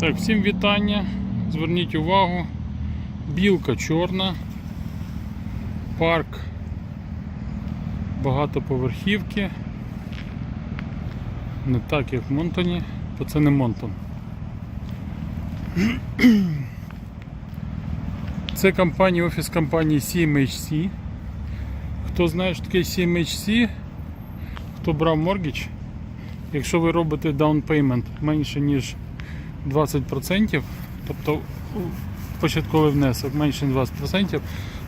Так, всім вітання. Зверніть увагу. Білка чорна. Парк. Багатоповерхівки. Не так, як в Монтоні, то це не Монтон. Це компанія, офіс компанії CMHC. Хто знає, що таке CMHC, хто брав моргідж, якщо ви робите down payment менше, ніж 20%, тобто початковий внесок менше 20%,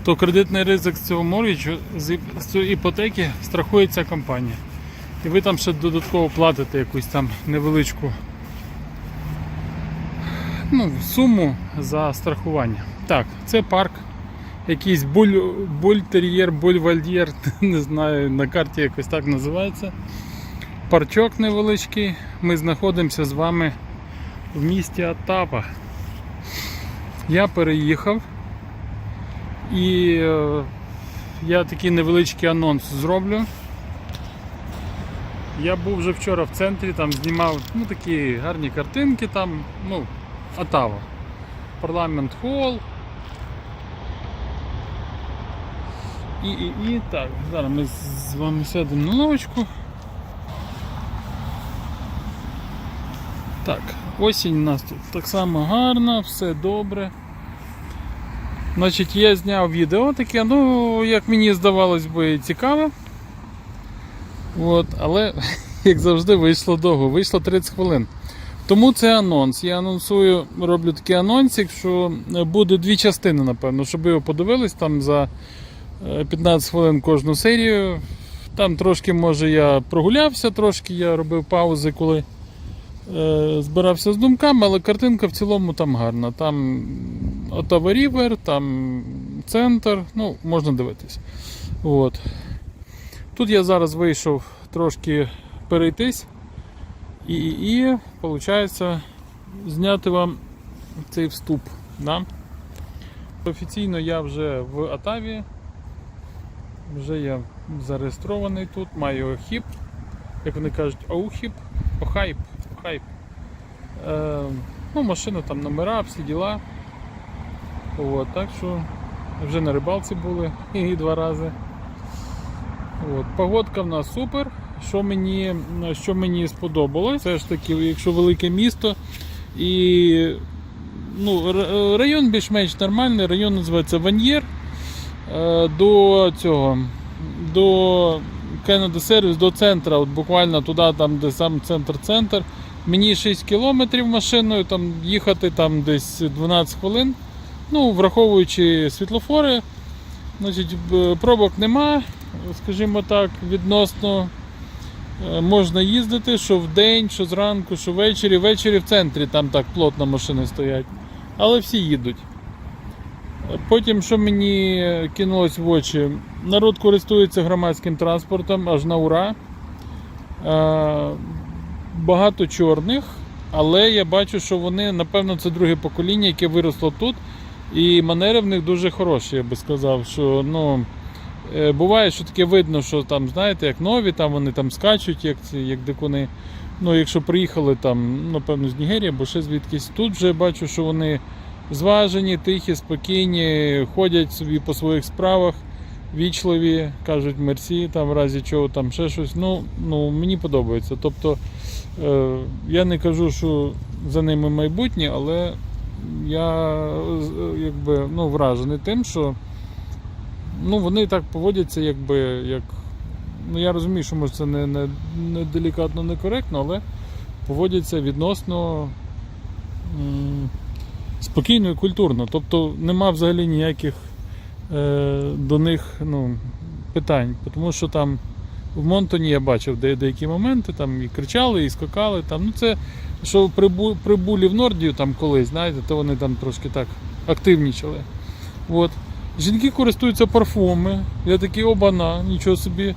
то кредитний ризик з цього моргіджу, з цієї іпотеки страхує ця компанія. І ви там ще додатково платите якусь там невеличку ну, суму за страхування. Так, це парк. Якийсь буль, бультер'єр, бульвальєр, не знаю, на карті якось так називається. Парчок невеличкий. Ми знаходимося з вами в місті Оттава. Я переїхав і е, я такий невеличкий анонс зроблю. Я був вже вчора в центрі, там знімав ну, такі гарні картинки, там, ну, Оттава. Парламент Холл. І, і, і так, зараз ми з вами сядемо на лавочку. Так, осінь у нас тут так само гарна, все добре. Значить, я зняв відео таке, ну, як мені здавалось би, цікаве. От, але, як завжди, вийшло довго, вийшло 30 хвилин. Тому це анонс. Я анонсую, роблю такий анонсик, що буде дві частини, напевно, щоб ви його подивились там за е, 15 хвилин кожну серію. Там трошки, може, я прогулявся, трошки я робив паузи, коли е, збирався з думками, але картинка в цілому там гарна. Там Ottawa River, там центр, ну, можна дивитись. От. Тут я зараз вийшов трошки перейтись і, і, і виходить зняти вам цей вступ. Да? Офіційно я вже в Атаві. Вже я зареєстрований тут, маю охіп, як вони кажуть, аухіп, охайп, охайп. Е, ну, машина там номера, всі діла. От, так що вже на рибалці були і два рази. От, погодка в нас супер. Що мені, що мені сподобалось, все ж таки, якщо велике місто і ну, район більш-менш нормальний, район називається Ваньєр. Е, До цього, до Canada Service, до центра, от буквально туди, там, де сам центр-центр. Мені 6 кілометрів машиною, там їхати там десь 12 хвилин. Ну, враховуючи світлофори, значить, пробок нема, скажімо так, відносно. Е, Можна їздити, що в день, що зранку, що ввечері. Ввечері в центрі там так плотно машини стоять. Але всі їдуть. Е, Потім, що мені кинулось в очі, народ користується громадським транспортом аж на ура. Багато чорних, але я бачу, що вони, напевно, це друге покоління, яке виросло тут. І манери в них дуже хороші, я би сказав. що ну, Е, Буває, що таке видно, що там, знаєте, як нові, там вони там скачуть, як, ці, як дикуни. Ну, якщо приїхали там, напевно, з Нігерії або ще звідкись. Тут вже бачу, що вони зважені, тихі, спокійні, ходять собі по своїх справах, вічливі, кажуть мерсі, там в разі чого там ще щось. Ну, ну мені подобається. Тобто е, я не кажу, що за ними майбутнє, але я е, якби, ну, вражений тим, що ну, вони так поводяться, якби як. Ну я розумію, що може це не, не, не делікатно, не коректно, але поводяться відносно м, спокійно і культурно. Тобто нема взагалі ніяких до них ну, питань. Тому що там в Монтоні я бачив де, деякі моменти, там і кричали, і скакали. Там, ну це що при, Бу- при булі в Нордію там колись, знаєте, то вони там трошки так активнічали. От. Жінки користуються парфумами. Я такий обана, нічого собі.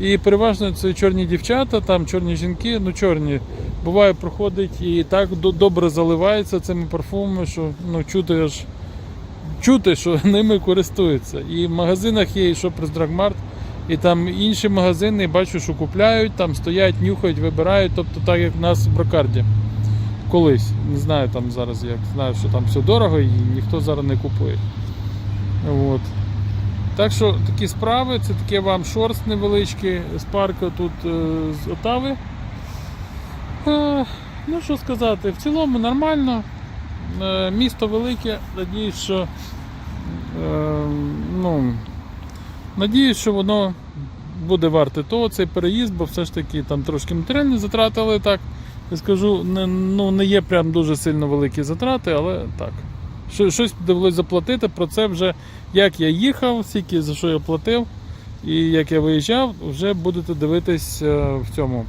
І переважно це чорні дівчата, там чорні жінки, ну чорні. Буває, проходить і так добре заливається цими парфумами, що ну, чути аж чути, що ними користуються. І в магазинах є і Drug Mart, і там інші магазини бачу, що купляють, там стоять, нюхають, вибирають, тобто так як в нас в брокарді. колись. Не знаю там зараз як. Знаю, що там все дорого і ніхто зараз не купує. От. Так що такі справи, це таке вам шорст невеличкий з парку тут е, з Отави. Е, ну що сказати, в цілому нормально. Е, місто велике, надіюсь, що е, ну, надіюсь, що воно буде варте того цей переїзд, бо все ж таки там трошки матеріальні затрати, але так, я скажу, не, ну, не є прям дуже сильно великі затрати, але так. Щось довелося заплатити, про це вже як я їхав, скільки за що я платив, і як я виїжджав, вже будете дивитись е, в цьому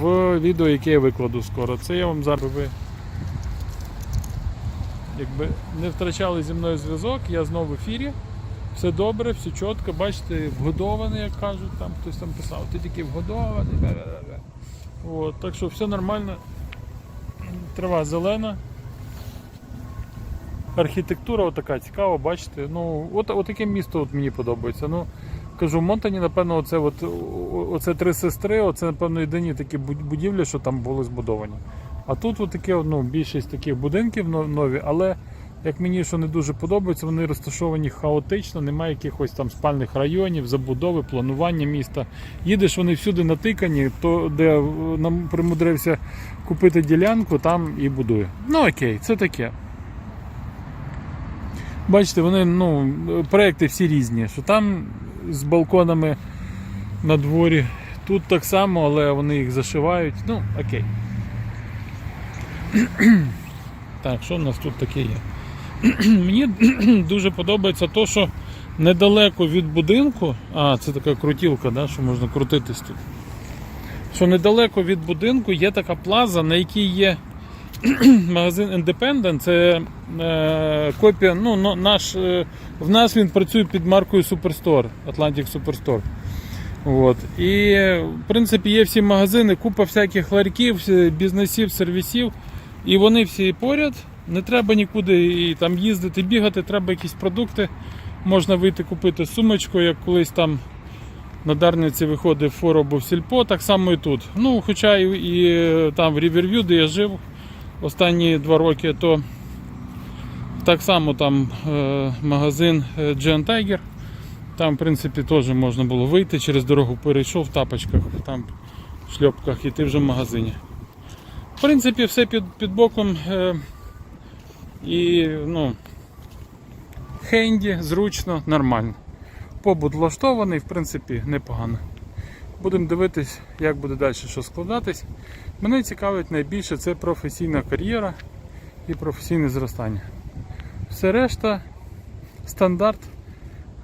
в відео, яке я викладу скоро. Це я вам зараз якби не втрачали зі мною зв'язок, я знову в ефірі. Все добре, все чітко, бачите, вгодований, як кажуть, там хтось там писав, ти тільки вгодований. От, так що все нормально. Трава зелена. Архітектура отака цікава, бачите. Ну, от, от таке місто от мені подобається. Ну, кажу, в Монтані, напевно, оце, от, оце три сестри, оце, напевно, єдині такі будівлі, що там були збудовані. А тут от таке, ну, більшість таких будинків нові, але як мені що не дуже подобається, вони розташовані хаотично, немає якихось там спальних районів, забудови, планування міста. Їдеш, вони всюди натикані, то де е, нам примудрився купити ділянку, там і будує. Ну окей, це таке. Бачите, вони ну, проекти всі різні, що там з балконами на дворі, тут так само, але вони їх зашивають. Ну, окей. Так, що в нас тут таке є? Мені дуже подобається то, що недалеко від будинку, а, це така крутілка, да, що можна крутитись тут. Що недалеко від будинку є така плаза, на якій є магазин Independent, це е, копія, ну, наш, е, в нас він працює під маркою Superstore, Atlantic Superstore. От. І в принципі є всі магазини, купа всяких ларьків, бізнесів, сервісів. І вони всі поряд. Не треба нікуди і там їздити, бігати, треба якісь продукти. Можна вийти купити сумочку, як колись там на Дарниці виходив або в сільпо, так само і тут. Ну, хоча і, і е, там в Ріверв'ю, де я жив останні два роки, то так само там е, магазин Giant Tiger. Там, в принципі, теж можна було вийти через дорогу, перейшов в тапочках, там в шльопках, і ти вже в магазині. В принципі, все під, під боком. Е, і ну, хенді, зручно, нормально. Побут влаштований, в принципі, непогано. Будемо дивитись, як буде далі що складатись. Мене цікавить найбільше це професійна кар'єра і професійне зростання. Все решта стандарт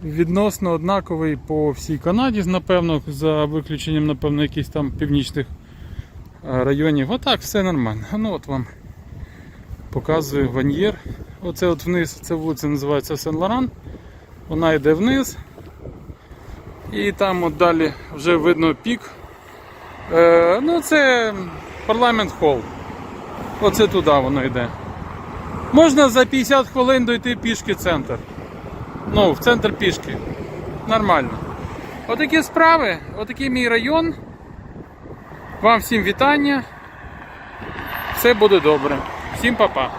відносно однаковий по всій Канаді, напевно, за виключенням, напевно, якихось там північних районів. Отак, все нормально. Ну от вам показую ваньєр. Оце от вниз, ця вулиця називається Сен-Лоран. Вона йде вниз. І там от далі вже видно пік. Е, ну це парламент хол. Оце туди воно йде. Можна за 50 хвилин дойти пішки центр. Ну, в центр пішки. Нормально. Отакі справи, отакий мій район. Вам всім вітання. Все буде добре. Всім па-па.